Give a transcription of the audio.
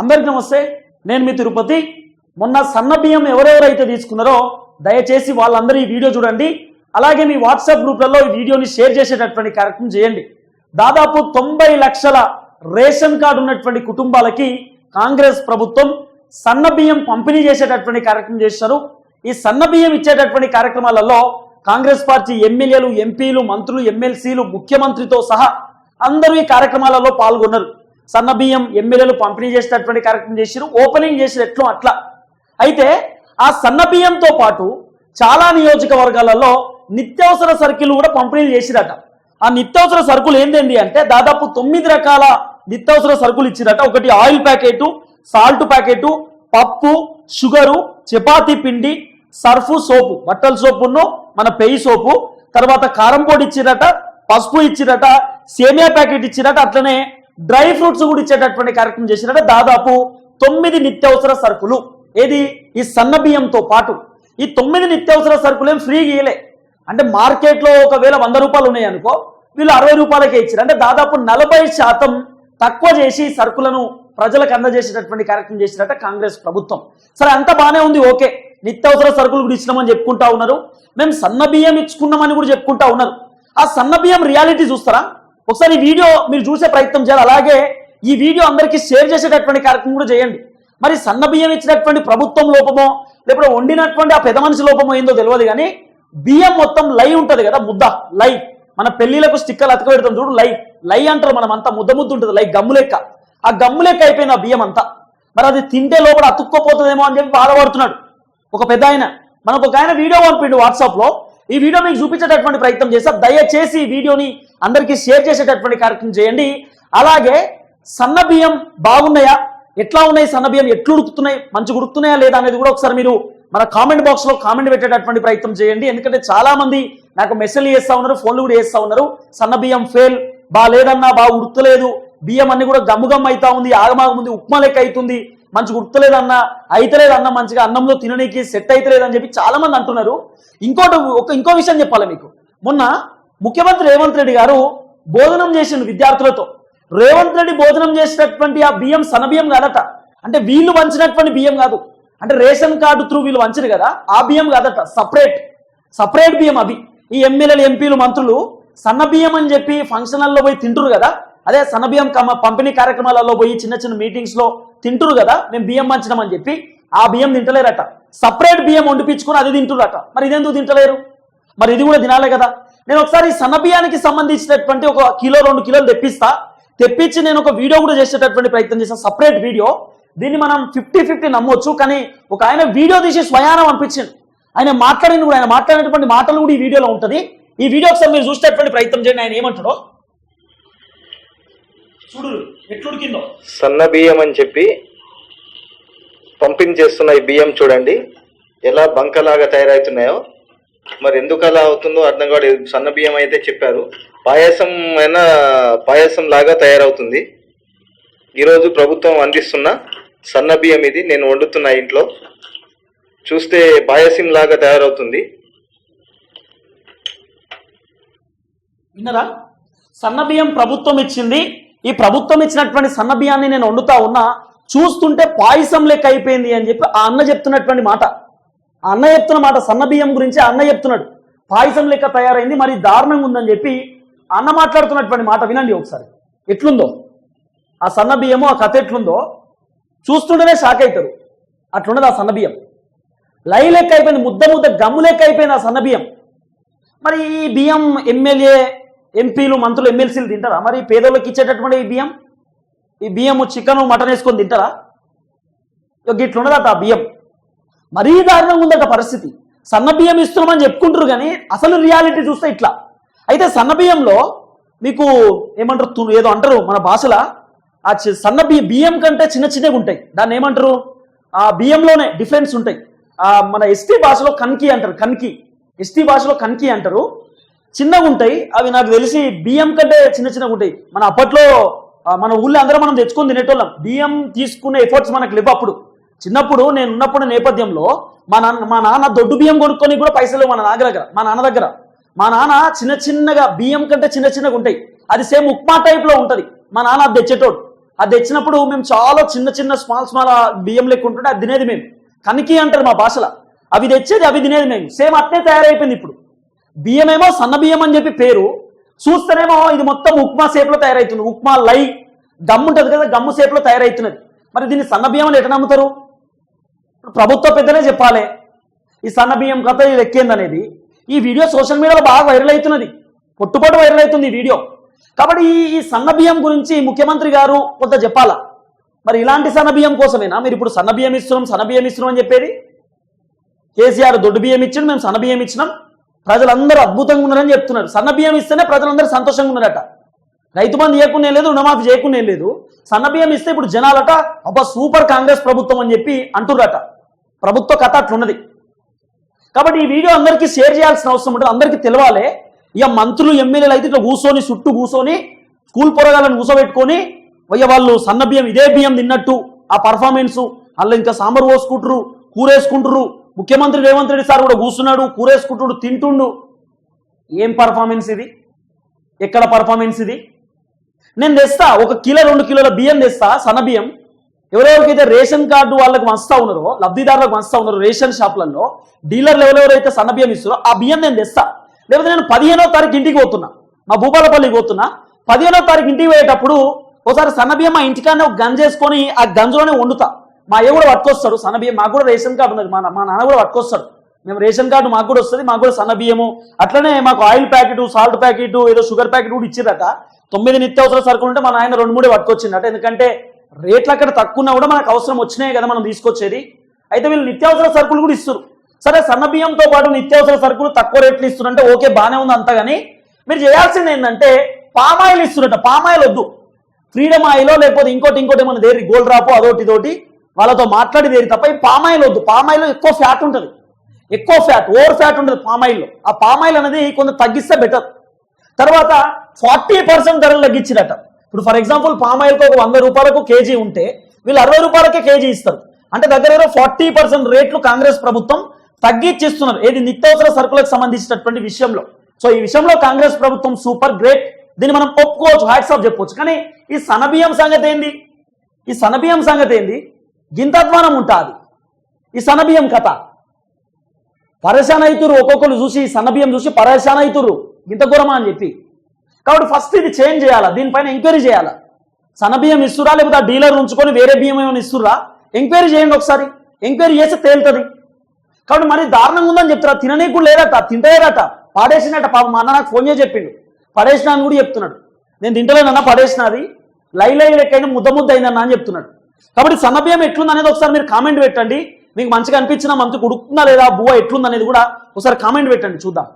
అందరికి నమస్తే. నేను మీ తిరుపతి. మొన్న సన్న బియ్యం ఎవరెవరైతే తీసుకున్నారో దయచేసి వాళ్ళందరూ ఈ వీడియో చూడండి. అలాగే మీ వాట్సాప్ గ్రూప్లలో ఈ వీడియోని షేర్ చేసేటటువంటి కార్యక్రమం చేయండి. దాదాపు తొంభై లక్షల రేషన్ కార్డు ఉన్నటువంటి కుటుంబాలకి కాంగ్రెస్ ప్రభుత్వం సన్న బియ్యం పంపిణీ చేసేటటువంటి కార్యక్రమం చేశారు. ఈ సన్న బియ్యం ఇచ్చేటటువంటి కార్యక్రమాలలో కాంగ్రెస్ పార్టీ ఎమ్మెల్యేలు ఎంపీలు మంత్రులు ఎమ్మెల్సీలు ముఖ్యమంత్రితో సహా అందరూ ఈ కార్యక్రమాలలో పాల్గొన్నారు. సన్న బియ్యం ఎమ్మెల్యేలు పంపిణీ చేసినటువంటి కార్యక్రమం చేసిరు ఓపెనింగ్ చేసిరు ఎట్లు అట్లా. అయితే ఆ సన్న బియ్యంతో పాటు చాలా నియోజకవర్గాలలో నిత్యావసర సరుకులు కూడా పంపిణీ చేసిరట. ఆ నిత్యావసర సరుకులు ఏంటండి అంటే దాదాపు తొమ్మిది రకాల నిత్యావసర సరుకులు ఇచ్చిరట. ఒకటి ఆయిల్ ప్యాకెట్ సాల్ట్ ప్యాకెట్ పప్పు షుగరు చపాతీ పిండి సర్ఫు సోపు బట్టల సోపును మన పెయి సోపు తర్వాత కారం పొడి ఇచ్చిరట పసుపు ఇచ్చిరట సేమియా ప్యాకెట్ ఇచ్చిరట అట్లనే డ్రై ఫ్రూట్స్ కూడా ఇచ్చేటటువంటి కార్యక్రమం చేసిరట దాదాపు తొమ్మిది నిత్యావసర సరుకులు. ఏది? ఈ సన్న బియ్యంతో పాటు ఈ తొమ్మిది నిత్యావసర సరుకులు ఏం ఫ్రీగా ఇయలే అంటే మార్కెట్లో ఒకవేళ వంద రూపాయలు ఉన్నాయి అనుకో వీళ్ళు అరవై రూపాయలకే ఇచ్చారు అంటే దాదాపు నలభై శాతం తక్కువ చేసి సరుకులను ప్రజలకు అందజేసేటటువంటి కార్యక్రమం చేసినట్ట కాంగ్రెస్ ప్రభుత్వం. సరే అంత బాగానే ఉంది ఓకే. నిత్యావసర సరుకులు కూడా ఇచ్చినామని చెప్పుకుంటా ఉన్నారు. మేము సన్న బియ్యం ఇచ్చుకున్నామని కూడా చెప్పుకుంటా ఉన్నారు. ఆ సన్న బియ్యం రియాలిటీ చూస్తారా? ఒకసారి ఈ వీడియో మీరు చూసే ప్రయత్నం చేయాలి. అలాగే ఈ వీడియో అందరికీ షేర్ చేసేటటువంటి కార్యక్రమం కూడా చేయండి. మరి సన్న బియ్యం ఇచ్చినటువంటి ప్రభుత్వం లోపమో లేకపోతే వండినటువంటి ఆ పెద్ద మనిషి లోపమో ఏందో తెలియదు కానీ బియ్యం మొత్తం లై ఉంటుంది కదా ముద్ద లై. మన పెళ్ళిలకు స్టిక్కర్లు అతక పెడతాం చూడు లై. లై అంటారు మనం అంతా ముద్ద ముద్ద ఉంటుంది లై గమ్ము లెక్క. ఆ గమ్ము లెక్క అయిపోయిన ఆ బియ్యం అంతా. మరి అది తింటే లోపల అతుక్కోపోతుందేమో అని చెప్పి బాధపడుతున్నాడు. ఒక పెద్ద ఆయన. మనకు ఒక ఆయన వీడియో పంపిండు వాట్సాప్లో ఈ వీడియో మీకు చూపించేటటువంటి ప్రయత్నం చేస్తా. దయచేసి ఈ వీడియోని అందరికీ షేర్ చేసేటటువంటి కార్యక్రమం చేయండి. అలాగే సన్న బియ్యం బాగున్నాయా? ఎట్లా ఉన్నాయి సన్న బియ్యం? ఎట్లు ఉడుకుతున్నాయి? మంచి ఉడుకుతున్నాయా లేదా అనేది కూడా ఒకసారి మీరు మన కామెంట్ బాక్స్లో కామెంట్ పెట్టేటటువంటి ప్రయత్నం చేయండి. ఎందుకంటే చాలా మంది నాకు మెసేజ్ చేస్తా ఉన్నారు ఫోన్లు కూడా చేస్తా ఉన్నారు. సన్న బియ్యం ఫెయిల్ బా లేదన్నా బాగా ఉడతలేదు. బియ్యం అన్ని కూడా గమ్ము అవుతా ఉంది ఆగమాగం ఉంది ఉప్మా లెక్క అవుతుంది మంచిగా గుర్తలేదన్న అయితలేదన్న మంచిగా అన్నంలో తిననీకి సెట్ అయితలేదని చెప్పి చాలా మంది అంటున్నారు. ఇంకోటి ఒక ఇంకో విషయం చెప్పాలి మీకు. మొన్న ముఖ్యమంత్రి రేవంత్ రెడ్డి గారు భోజనం చేసిన విద్యార్థులతో. రేవంత్ రెడ్డి భోజనం చేసినటువంటి ఆ బియ్యం సన్న బియ్యం కాదట. అంటే వీళ్ళు వంచినటువంటి బియ్యం కాదు. అంటే రేషన్ కార్డు త్రూ వీళ్ళు వంచరు కదా ఆ బియ్యం కాదట సపరేట్. సపరేట్ బియ్యం అవి. ఈ ఎమ్మెల్యేలు ఎంపీలు మంత్రులు సన్న బియ్యం అని చెప్పి ఫంక్షన్లలో పోయి తింటురు కదా అదే సన్న కమ- పంపిణీ కార్యక్రమాలలో పోయి చిన్న చిన్న మీటింగ్స్లో తింటురు కదా మేము బియ్యం మంచినామని చెప్పి ఆ బియ్యం తింటలేరట. సపరేట్ బియ్యం వండిపించుకుని అది తింటురట. మరి ఇదెందుకు తింటలేరు? మరి ఇది కూడా తినాలే కదా. నేను ఒకసారి ఈ సంబంధించినటువంటి ఒక కిలో రెండు కిలోలు తెప్పిస్తా. తెప్పించి నేను ఒక వీడియో కూడా చేసేటటువంటి ప్రయత్నం చేస్తాను సపరేట్ వీడియో. దీన్ని మనం ఫిఫ్టీ ఫిఫ్టీ నమ్మొచ్చు కానీ ఒక ఆయన వీడియో తీసి స్వయానం అనిపించింది. ఆయన మాట్లాడింది కూడా ఆయన మాట్లాడినటువంటి మాటలు కూడా ఈ వీడియోలో ఉంటుంది. ఈ వీడియో ఒకసారి మీరు చూసేటటువంటి ప్రయత్నం చేయండి ఆయన ఏమంటాడో. చూడు ఎట్లుడికిందో. సన్న బియ్యం అని చెప్పి పంపిణీ చేస్తున్న ఈ బియ్యం చూడండి. ఎలా బంకలాగా తయారవుతున్నాయో. మరి ఎందుకు అలా అవుతుందో అర్థం కాదు సన్న బియ్యం అయితే చెప్పారు. పాయసం అయినా పాయసం లాగా తయారవుతుంది. ఈరోజు ప్రభుత్వం అందిస్తున్న సన్న బియ్యం ఇది. నేను వండుతున్న ఇంట్లో. చూస్తే పాయసం లాగా తయారవుతుంది. విన్నరా? సన్న బియ్యం ప్రభుత్వం ఇచ్చింది. ఈ ప్రభుత్వం ఇచ్చినటువంటి సన్న బియ్యాన్ని నేను వండుతా ఉన్నా చూస్తుంటే పాయసం లెక్క అయిపోయింది అని చెప్పి ఆ అన్న చెప్తున్నటువంటి మాట. ఆ అన్న చెప్తున్న మాట సన్న బియ్యం గురించి అన్న చెప్తున్నాడు. పాయసం లెక్క తయారైంది మరి దారుణంగా ఉందని చెప్పి అన్న మాట్లాడుతున్నటువంటి మాట వినండి ఒకసారి. ఎట్లుందో? ఆ సన్న బియ్యము ఆ కథ ఎట్లుందో? చూస్తుంటేనే షాక్ అవుతారు. అట్లున్నది ఆ సన్న బియ్యం లై లెక్క అయిపోయింది ముద్ద ముద్ద గమ్ము లెక్క అయిపోయింది ఆ సన్న బియ్యం మరి ఈ బియ్యం ఎమ్మెల్యే ఎంపీలు మంత్రులు ఎమ్మెల్సీలు తింటారా? మరి పేదోళ్ళకి ఇచ్చేటటువంటి ఈ బియ్యం? ఈ బియ్యము చికెన్ మటన్ వేసుకొని తింటారా? ఇక ఇట్లున్నదట ఆ బియ్యం. మరీ దారుణంగా ఉందట పరిస్థితి. సన్న బియ్యం ఇస్తున్నామని చెప్పుకుంటారు కానీ అసలు రియాలిటీ చూస్తే ఇట్లా. అయితే సన్న బియ్యంలో మీకు ఏమంటారు తు- ఏదో అంటారు మన భాషలో ఆ చి- సన్న బియ్యం బియ్యం కంటే చిన్న చిన్నగా ఉంటాయి. దాన్ని ఏమంటారు? ఆ బియ్యంలోనే డిఫరెన్స్ ఉంటాయి. మన ఎస్టీ భాషలో కన్కి అంటారు కన్కి. ఎస్టీ భాషలో కన్కి అంటారు. చిన్నగా ఉంటాయి అవి నాకు తెలిసి బియ్యం కంటే చిన్న చిన్నగా ఉంటాయి మన అప్పట్లో మన ఊళ్ళో అందరం మనం తెచ్చుకొని తినేటోళ్ళం. బియ్యం తీసుకునే ఎఫర్ట్స్ మనకు లేవు అప్పుడు. చిన్నప్పుడు నేను ఉన్నప్పుడు నేపథ్యంలో మా నాన్న మా నాన్న దొడ్డు బియ్యం కొనుక్కొని కూడా పైసలు మన నాన్న దగ్గర మా నాన్న దగ్గర. మా నాన్న చిన్న చిన్నగా బియ్యం కంటే చిన్న చిన్నగా ఉంటాయి అది సేమ్ ఉప్మా టైప్లో ఉంటుంది. మా నాన్న అది తెచ్చేటోడు. అది తెచ్చినప్పుడు మేము చాలా చిన్న చిన్న స్మాల్ స్మాల్ బియ్యం లెక్క ఉంటుంటే అది తినేది మేము. కనికి అంటారు మా భాషలో. అవి తెచ్చేది అవి తినేది మేము. సేమ్ అట్నే తయారైపోయింది ఇప్పుడు. బియ్యం ఏమో సన్న బియ్యం అని చెప్పి పేరు. చూస్తేనేమో ఇది మొత్తం ఉప్మా షేప్లో తయారవుతుంది ఉప్మా లై దమ్ము ఉంటుంది కదా గమ్ము షేప్లో తయారవుతున్నది మరి దీన్ని సన్న బియ్యం అని ఎట్లా నమ్ముతారు? ప్రభుత్వ పెద్దనే చెప్పాలి. ఈ సన్న బియ్యం కథ ఇది ఎక్కింది అనేది. ఈ వీడియో సోషల్ మీడియాలో బాగా వైరల్ అవుతున్నది. పొట్టుపొట్టు వైరల్ అవుతుంది ఈ వీడియో. కాబట్టి ఈ ఈ సన్న బియ్యం గురించి ముఖ్యమంత్రి గారు కొంత చెప్పాలా? మరి ఇలాంటి సన్న బియ్యం కోసమేనా? మీరు ఇప్పుడు సన్న బియ్యం ఇస్తున్నాం సన్న బియ్యం ఇస్తున్నాం అని చెప్పేది? కేసీఆర్ దొడ్డు బియ్యం ఇచ్చిన మేము సన్న బియ్యం ఇచ్చినాం. ప్రజలందరూ అద్భుతంగా ఉన్నారని చెప్తున్నారు. సన్న బియ్యం ఇస్తేనే ప్రజలందరూ సంతోషంగా ఉన్నారట. రైతు బంధు చేయకుండా లేదు రుణమాఫీ చేయకుండా లేదు. సన్న బియ్యం ఇస్తే ఇప్పుడు జనాలట అబ్బా సూపర్ కాంగ్రెస్ ప్రభుత్వం అని చెప్పి అంటుర్రట. ప్రభుత్వ కథ అట్లున్నది. కాబట్టి ఈ వీడియో అందరికీ షేర్ చేయాల్సిన అవసరం ఉంటుంది. అందరికీ తెలవాలి. ఇక మంత్రులు ఎమ్మెల్యేలు అయితే ఇట్లా కూర్చొని చుట్టూ కూర్చొని స్కూల్ పొరగాలను కూర్చోబెట్టుకొని అయ్య వాళ్ళు సన్న బియ్యం ఇదే బియ్యం తిన్నట్టు ఆ పర్ఫార్మెన్స్ వాళ్ళు ఇంకా సాంబార్ పోసుకుంటారు కూరేసుకుంటారు ముఖ్యమంత్రి రేవంత్ రెడ్డి సార్ కూడా కూర్చున్నాడు కూరేసుకుంటుడు తింటుండు. ఏం పర్ఫార్మెన్స్ ఇది? ఎక్కడ పర్ఫార్మెన్స్ ఇది? నేను తెస్తా ఒక కిలో రెండు కిలోల బియ్యం తెస్తా సన్న బియ్యం. ఎవరెవరికైతే రేషన్ కార్డు వాళ్ళకి వంచుతా ఉన్నారో లబ్ధిదారులకు వంచుతా ఉన్నారో రేషన్ షాపులలో డీలర్లు ఎవరెవరైతే సన్న బియ్యం ఇస్తారో ఆ బియ్యం నేను తెస్తా. లేకపోతే నేను పదిహేనో తారీఖు ఇంటికి పోతున్నా. మా భూపాలపల్లికి పోతున్నా. పదిహేనో తారీఖు ఇంటికి పోయేటప్పుడు ఒకసారి సన్న బియ్యం మా ఇంటికానే ఒక గంజ వేసుకొని ఆ గంజలోనే వండుతా. మా అయ్య కూడా పట్టుకొస్తాడు సన్న బియ్యం మాకు కూడా రేషన్ కార్డు ఉన్నది మా మా నాన్న కూడా పట్టుకొస్తాడు. మేము రేషన్ కార్డు మాకు కూడా వస్తుంది మాకు కూడా సన్నబియ్యము అట్లనే మాకు ఆయిల్ ప్యాకెట్ సాల్ట్ ప్యాకెట్ ఏదో షుగర్ ప్యాకెట్ కూడా ఇచ్చిరట. తొమ్మిది నిత్యావసర సరుకులు ఉంటే మా నాయన రెండు మూడే పట్టుకొచ్చిందట ఎందుకంటే రేట్లు అక్కడ తక్కువ ఉన్నా కూడా మనకు అవసరం వచ్చినాయి కదా మనం తీసుకొచ్చేది. అయితే వీళ్ళు నిత్యావసర సరుకులు కూడా ఇస్తారు సరే సన్న బియ్యంతో పాటు నిత్యావసర సరుకులు తక్కువ రేట్లు ఇస్తున్నారంటే ఓకే బాగానే ఉంది అంతగాని కానీ మీరు చేయాల్సింది ఏంటంటే పామాయిల్ ఇస్తున్నట్ట పామాయిల్ వద్దు. ఫ్రీడమ్ ఆయిలో లేకపోతే ఇంకోటి ఇంకోటి ఏమైనా దేరి గోల్డ్ రాపో అదోటి ఇదోటి వాళ్ళతో మాట్లాడి వేరు తప్ప పామాయిల్ వద్దు. పామాయిల్లో ఎక్కువ ఫ్యాట్ ఉంటుంది. ఎక్కువ ఫ్యాట్ ఓవర్ ఫ్యాట్ ఉంటుంది పామాయిల్లో. ఆ పామాయిల్ అనేది కొంచెం తగ్గిస్తే బెటర్ తర్వాత ఫార్టీ పర్సెంట్ ధరలు తగ్గించినట ఇప్పుడు ఫర్ ఎగ్జాంపుల్ పామాయిల్కి ఒక వంద రూపాయలకు కేజీ ఉంటే వీళ్ళు అరవై రూపాయలకే కేజీ ఇస్తారు. అంటే దగ్గర ఫార్టీ పర్సెంట్ రేట్లు కాంగ్రెస్ ప్రభుత్వం తగ్గించిస్తున్నారు. ఏది నిత్యావసర సరుకులకు సంబంధించినటువంటి విషయంలో. సో ఈ విషయంలో కాంగ్రెస్ ప్రభుత్వం సూపర్ గ్రేట్. దీన్ని మనం ఒప్పుకోవచ్చు హ్యాట్స్ ఆఫ్ చెప్పొచ్చు. కానీ ఈ సనబియ్యం సంగతి ఏంది? ఈ సనబియ్యం సంగతి ఏంది? గింతద్వానం ఉంటుంది. ఈ సనబియ్యం కథ. పరేషాన్ అవుతురు ఒక్కొక్కరు చూసి ఈ సన్నబియ్యం చూసి పరేషాన్ అవుతురు ఇంత ఘోరమా అని చెప్పి. కాబట్టి ఫస్ట్ ఇది చేంజ్ చేయాలా? దీనిపైన ఎంక్వైరీ చేయాలా? సన్నబియ్యం ఇస్తురా? లేకపోతే ఆ డీలర్ ఉంచుకొని వేరే బియ్యం ఏమైనా ఇస్తురా ఎంక్వైరీ చేయండి ఒకసారి. ఎంక్వైరీ చేస్తే తేలుతుంది. కాబట్టి మరి దారుణంగా ఉందని చెప్తారా తిననీకు కూడా లేదట తింటలేదట. పాడేసినట పాప. మా అన్న నాకు ఫోన్ చేసి చెప్పిండు. పడేసిన అని కూడా చెప్తున్నాడు. నేను తింటలేనన్నా పడేసినది. లై లై లెక్కైనా ముద్ద ముద్ద అయిందన్నా అని చెప్తున్నాడు. కాబట్టి సన్నబియ్యం ఎట్లుంది అనేది ఒకసారి మీరు కామెంట్ పెట్టండి. మీకు మంచిగా అనిపించిన మంతకు ఉడుకుతుందా లేదా బువ్వ ఎట్లుందనేది కూడా ఒకసారి కామెంట్ పెట్టండి చూద్దాం.